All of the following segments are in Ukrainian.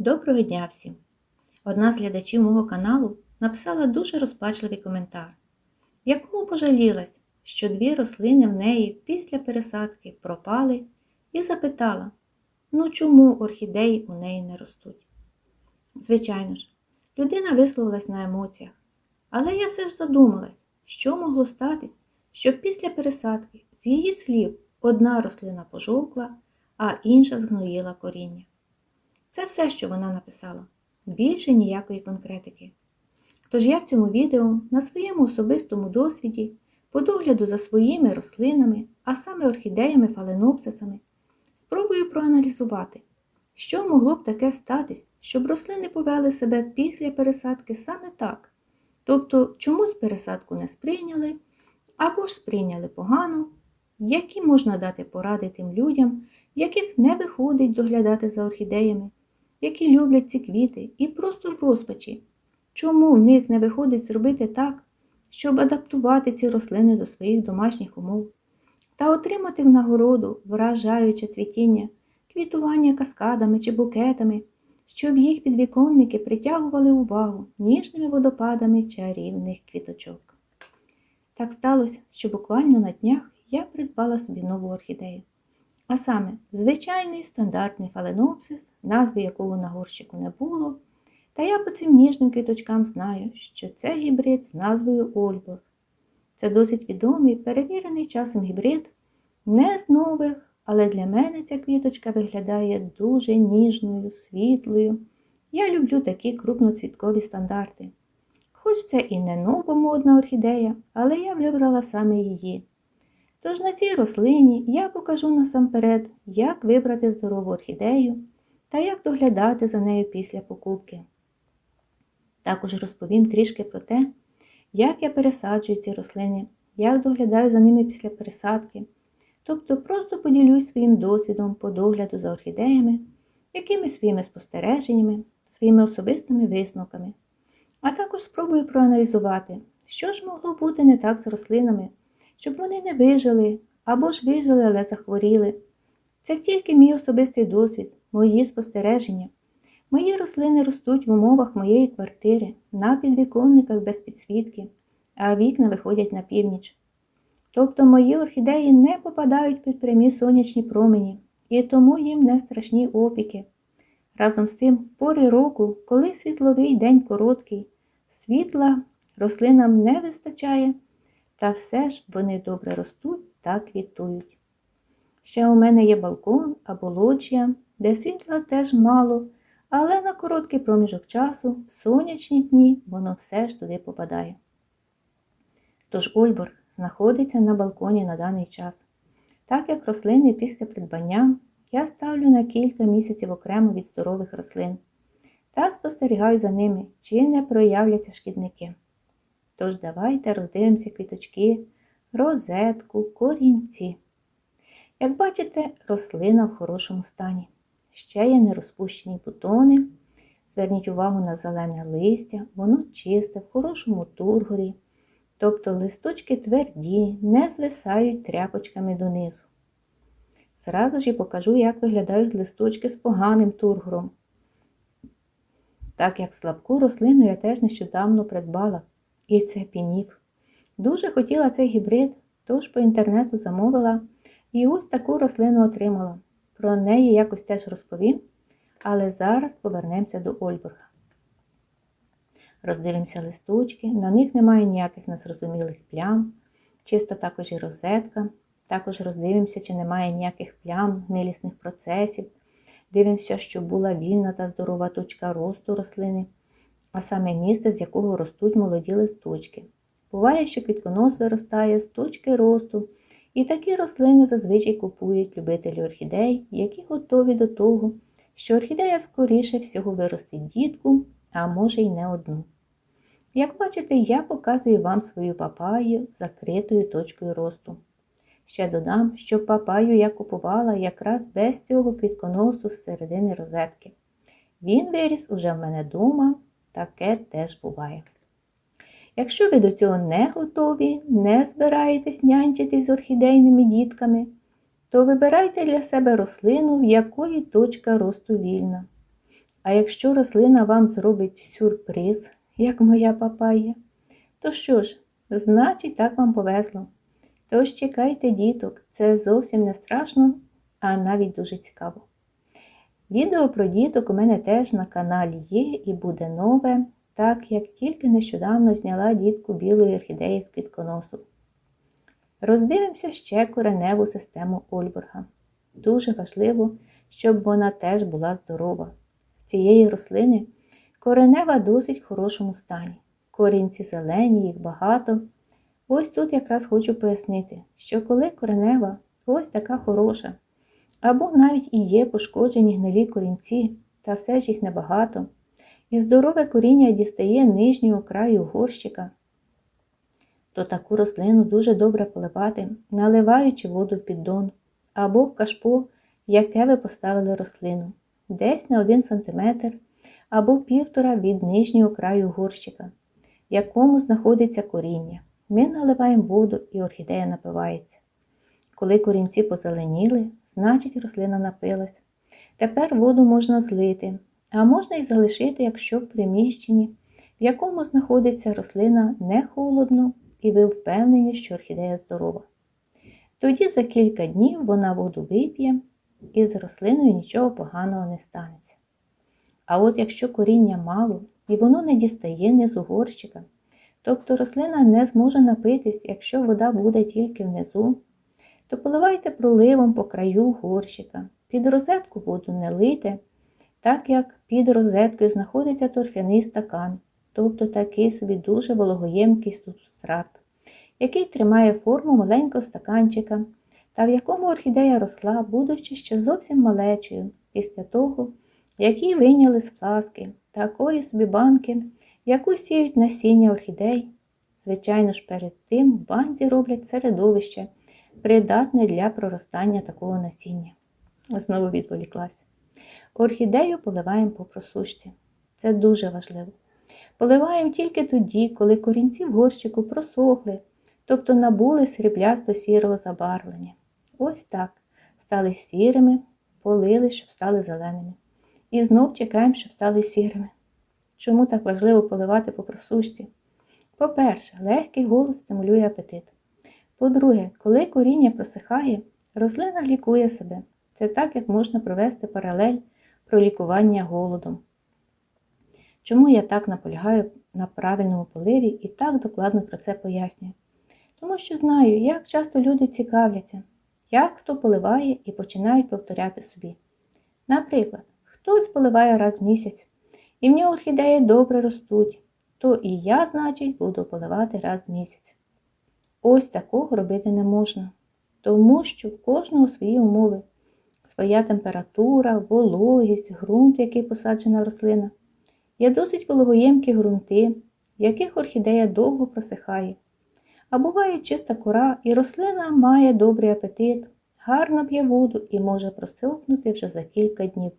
Доброго дня всім! Одна з глядачів мого каналу написала дуже розпачливий коментар, в якому пожалілась, що дві рослини в неї після пересадки пропали, і запитала, ну чому орхідеї у неї не ростуть. Звичайно ж, людина висловилась на емоціях, але я все ж задумалась, що могло статись, щоб після пересадки з її слів одна рослина пожовкла, а інша згноїла коріння. Це все, що вона написала. Більше ніякої конкретики. Тож я в цьому відео на своєму особистому досвіді, по догляду за своїми рослинами, а саме орхідеями фаленопсисами, спробую проаналізувати, що могло б таке статись, щоб рослини повели себе після пересадки саме так. Тобто чомусь пересадку не сприйняли, або ж сприйняли погано, які можна дати поради тим людям, яких не виходить доглядати за орхідеями які люблять ці квіти і просто в розпачі. Чому в них не виходить зробити так, щоб адаптувати ці рослини до своїх домашніх умов та отримати в нагороду вражаюче цвітіння, квітування каскадами чи букетами, щоб їх підвіконники притягували увагу ніжними водопадами чарівних квіточок. Так сталося, що буквально на днях я придбала собі нову орхідею. А саме, звичайний стандартний фаленопсис, назви якого на горщику не було, та я по цим ніжним квіточкам знаю, що це гібрид з назвою Ольборг. Це досить відомий, перевірений часом гібрид, не з нових, але для мене ця квіточка виглядає дуже ніжною, світлою. Я люблю такі крупноцвіткові стандарти. Хоч це і не новомодна орхідея, але я вибрала саме її. Тож на цій рослині я покажу насамперед, як вибрати здорову орхідею та як доглядати за нею після покупки. Також розповім трішки про те, як я пересаджую ці рослини, як доглядаю за ними після пересадки, тобто просто поділюсь своїм досвідом по догляду за орхідеями, якими своїми спостереженнями, своїми особистими висновками. А також спробую проаналізувати, що ж могло бути не так з рослинами щоб вони не вижили або ж вижили, але захворіли. Це тільки мій особистий досвід, мої спостереження. Мої рослини ростуть в умовах моєї квартири, на підвіконниках без підсвітки, а вікна виходять на північ. Тобто мої орхідеї не попадають під прямі сонячні промені, і тому їм не страшні опіки. Разом з тим, в порі року, коли світловий день короткий, світла рослинам не вистачає, та все ж вони добре ростуть та квітують. Ще у мене є балкон або лоджія, де світла теж мало, але на короткий проміжок часу, в сонячні дні, воно все ж туди попадає. Тож Ольборг знаходиться на балконі на даний час. Так як рослини після придбання я ставлю на кілька місяців окремо від здорових рослин та спостерігаю за ними, чи не проявляться шкідники. Тож давайте роздивимося квіточки, розетку, корінці. Як бачите, рослина в хорошому стані. Ще є нерозпущені бутони. Зверніть увагу на зелене листя, воно чисте, в хорошому тургорі. Тобто листочки тверді, не звисають тряпочками донизу. Зразу ж і покажу, як виглядають листочки з поганим тургором. Так як слабку рослину я теж нещодавно придбала. І це пінів. Дуже хотіла цей гібрид, тож по інтернету замовила і ось таку рослину отримала. Про неї якось теж розповім, але зараз повернемося до Ольбурга. Роздивимося листочки, на них немає ніяких незрозумілих плям, чиста також і розетка. Також роздивимося, чи немає ніяких плям, гнилісних процесів. Дивимося, що була вільна та здорова точка росту рослини а саме місце, з якого ростуть молоді листочки. Буває, що квітконос виростає з точки росту, і такі рослини зазвичай купують любителі орхідей, які готові до того, що орхідея скоріше всього виростить дітку, а може й не одну. Як бачите, я показую вам свою папаю з закритою точкою росту. Ще додам, що папаю я купувала якраз без цього квітконосу з середини розетки. Він виріс уже в мене вдома Таке теж буває. Якщо ви до цього не готові, не збираєтесь нянчитись з орхідейними дітками, то вибирайте для себе рослину, в якої точка росту вільна. А якщо рослина вам зробить сюрприз, як моя папая, то що ж, значить, так вам повезло. Тож чекайте діток, це зовсім не страшно, а навіть дуже цікаво. Відео про діток у мене теж на каналі є і буде нове, так як тільки нещодавно зняла дітку білої орхідеї з квітконосу. Роздивимося ще кореневу систему Ольборга. Дуже важливо, щоб вона теж була здорова. В цієї рослини коренева досить в хорошому стані. Корінці зелені, їх багато. Ось тут якраз хочу пояснити, що коли коренева ось така хороша, або навіть і є пошкоджені гнилі корінці, та все ж їх небагато, і здорове коріння дістає нижнього краю горщика, то таку рослину дуже добре поливати, наливаючи воду в піддон або в кашпо, яке ви поставили рослину, десь на 1 см або півтора від нижнього краю горщика, в якому знаходиться коріння. Ми наливаємо воду і орхідея напивається. Коли корінці позеленіли, значить рослина напилась. Тепер воду можна злити, а можна і залишити, якщо в приміщенні, в якому знаходиться рослина не холодно, і ви впевнені, що орхідея здорова. Тоді за кілька днів вона воду вип'є і з рослиною нічого поганого не станеться. А от якщо коріння мало і воно не дістає низу горщика, тобто рослина не зможе напитись, якщо вода буде тільки внизу, то поливайте проливом по краю горщика. Під розетку воду не лийте, так як під розеткою знаходиться торфяний стакан, тобто такий собі дуже вологоємкий субстрат, який тримає форму маленького стаканчика, та в якому орхідея росла, будучи ще зовсім малечою, після того, як її вийняли з фласки, такої собі банки, яку сіють насіння орхідей. Звичайно ж, перед тим в банці роблять середовище, придатне для проростання такого насіння. Знову відволіклася. Орхідею поливаємо по просушці. Це дуже важливо. Поливаємо тільки тоді, коли корінці в горщику просохли, тобто набули сріблясто сірого забарвлення. Ось так. Стали сірими, полили, щоб стали зеленими. І знов чекаємо, щоб стали сірими. Чому так важливо поливати по просушці? По-перше, легкий голос стимулює апетит. По-друге, коли коріння просихає, рослина лікує себе. Це так, як можна провести паралель про лікування голодом. Чому я так наполягаю на правильному поливі і так докладно про це пояснюю? Тому що знаю, як часто люди цікавляться, як хто поливає і починають повторяти собі. Наприклад, хтось поливає раз в місяць, і в нього орхідеї добре ростуть, то і я, значить, буду поливати раз в місяць. Ось такого робити не можна, тому що в кожного свої умови, своя температура, вологість, ґрунт, в який посаджена рослина. Є досить вологоємкі ґрунти, в яких орхідея довго просихає. А буває чиста кора, і рослина має добрий апетит, гарно п'є воду і може просохнути вже за кілька днів.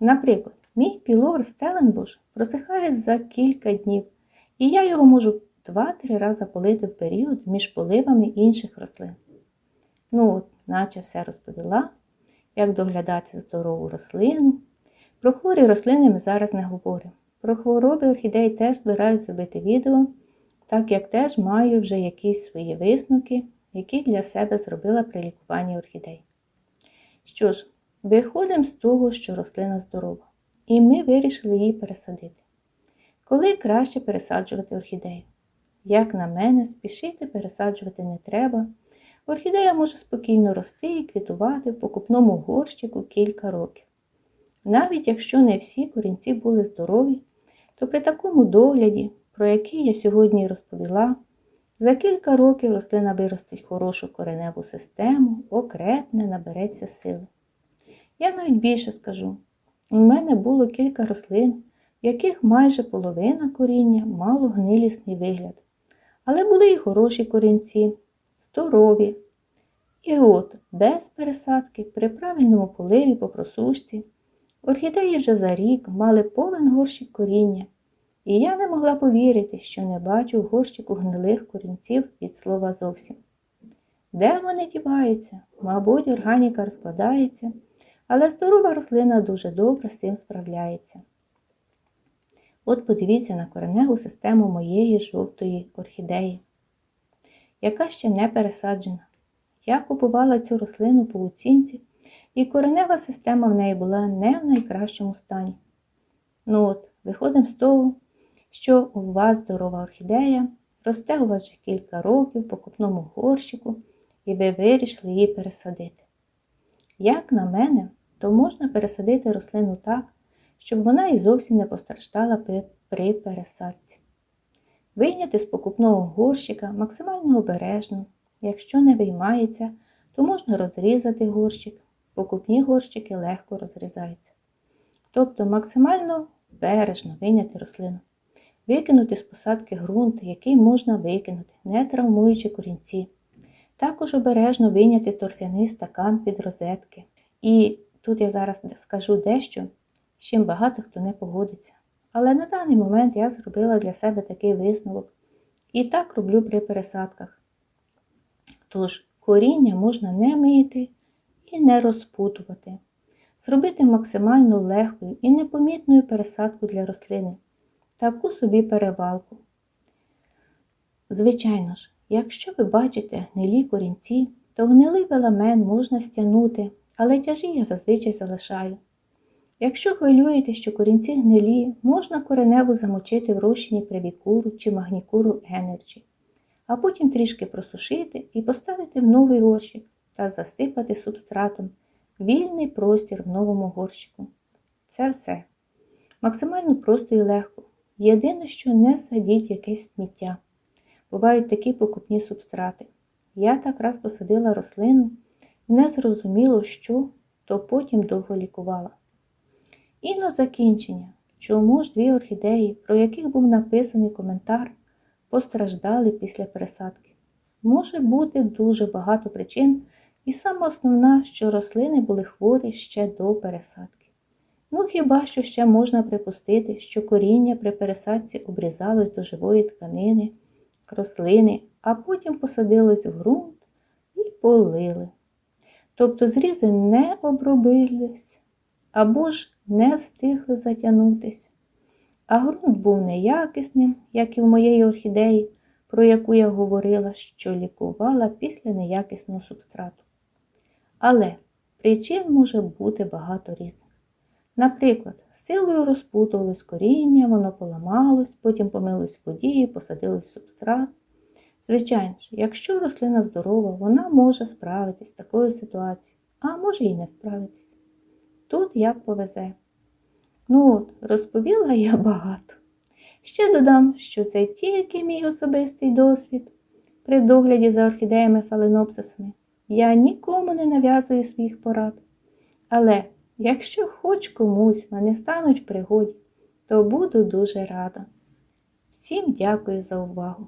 Наприклад, мій пілор Стеленбуш просихає за кілька днів, і я його можу 2-3 рази полити в період між поливами інших рослин. Ну от, наче все розповіла, як доглядати здорову рослину. Про хворі рослини ми зараз не говоримо. Про хвороби орхідей теж збираюсь зробити відео, так як теж маю вже якісь свої висновки, які для себе зробила при лікуванні орхідей. Що ж, виходимо з того, що рослина здорова, і ми вирішили її пересадити. Коли краще пересаджувати орхідею? Як на мене, спішити пересаджувати не треба. Орхідея може спокійно рости і квітувати в покупному горщику кілька років. Навіть якщо не всі корінці були здорові, то при такому догляді, про який я сьогодні розповіла, за кілька років рослина виростить хорошу кореневу систему, окрепне, набереться сили. Я навіть більше скажу: у мене було кілька рослин, в яких майже половина коріння мало гнилісний вигляд. Але були й хороші корінці, здорові. І от, без пересадки, при правильному поливі по просушці, орхідеї вже за рік мали повен горщик коріння, і я не могла повірити, що не бачу в горщику гнилих корінців від слова зовсім. Де вони діваються? Мабуть, органіка розкладається, Але здорова рослина дуже добре з цим справляється. От подивіться на кореневу систему моєї жовтої орхідеї, яка ще не пересаджена. Я купувала цю рослину по оцінці, і коренева система в неї була не в найкращому стані. Ну от, виходимо з того, що у вас здорова орхідея, росте у вас вже кілька років по купному горщику, і ви вирішили її пересадити. Як на мене, то можна пересадити рослину так, щоб вона і зовсім не постраждала при пересадці. Вийняти з покупного горщика максимально обережно. Якщо не виймається, то можна розрізати горщик. Покупні горщики легко розрізаються. Тобто максимально бережно вийняти рослину. Викинути з посадки ґрунт, який можна викинути, не травмуючи корінці. Також обережно вийняти торфяний стакан під розетки. І тут я зараз скажу дещо, з чим багато хто не погодиться. Але на даний момент я зробила для себе такий висновок. І так роблю при пересадках. Тож, коріння можна не мити і не розпутувати. Зробити максимально легкою і непомітною пересадку для рослини. Таку собі перевалку. Звичайно ж, якщо ви бачите гнилі корінці, то гнилий веламен можна стягнути, але тяжі я зазвичай залишаю. Якщо хвилюєте, що корінці гнилі, можна кореневу замочити в розчині привікуру чи магнікуру Energy, а потім трішки просушити і поставити в новий горщик та засипати субстратом вільний простір в новому горщику. Це все. Максимально просто і легко. Єдине, що не садіть якесь сміття. Бувають такі покупні субстрати. Я так раз посадила рослину не зрозуміло, що, то потім довго лікувала. І на закінчення, чому ж дві орхідеї, про яких був написаний коментар, постраждали після пересадки? Може бути дуже багато причин, і саме основна, що рослини були хворі ще до пересадки. Ну хіба що ще можна припустити, що коріння при пересадці обрізалось до живої тканини, рослини, а потім посадилось в ґрунт і полили. Тобто зрізи не обробились або ж не встигли затягнутись. А ґрунт був неякісним, як і в моєї орхідеї, про яку я говорила, що лікувала після неякісного субстрату. Але причин може бути багато різних. Наприклад, силою розпутувалось коріння, воно поламалось, потім помилось в воді, посадилось субстрат. Звичайно ж, якщо рослина здорова, вона може справитись з такою ситуацією, а може і не справитись. Тут як повезе. Ну от, розповіла я багато. Ще додам, що це тільки мій особистий досвід при догляді за орхідеями фаленопсисами. Я нікому не нав'язую своїх порад. Але якщо хоч комусь вони стануть пригоді, то буду дуже рада. Всім дякую за увагу!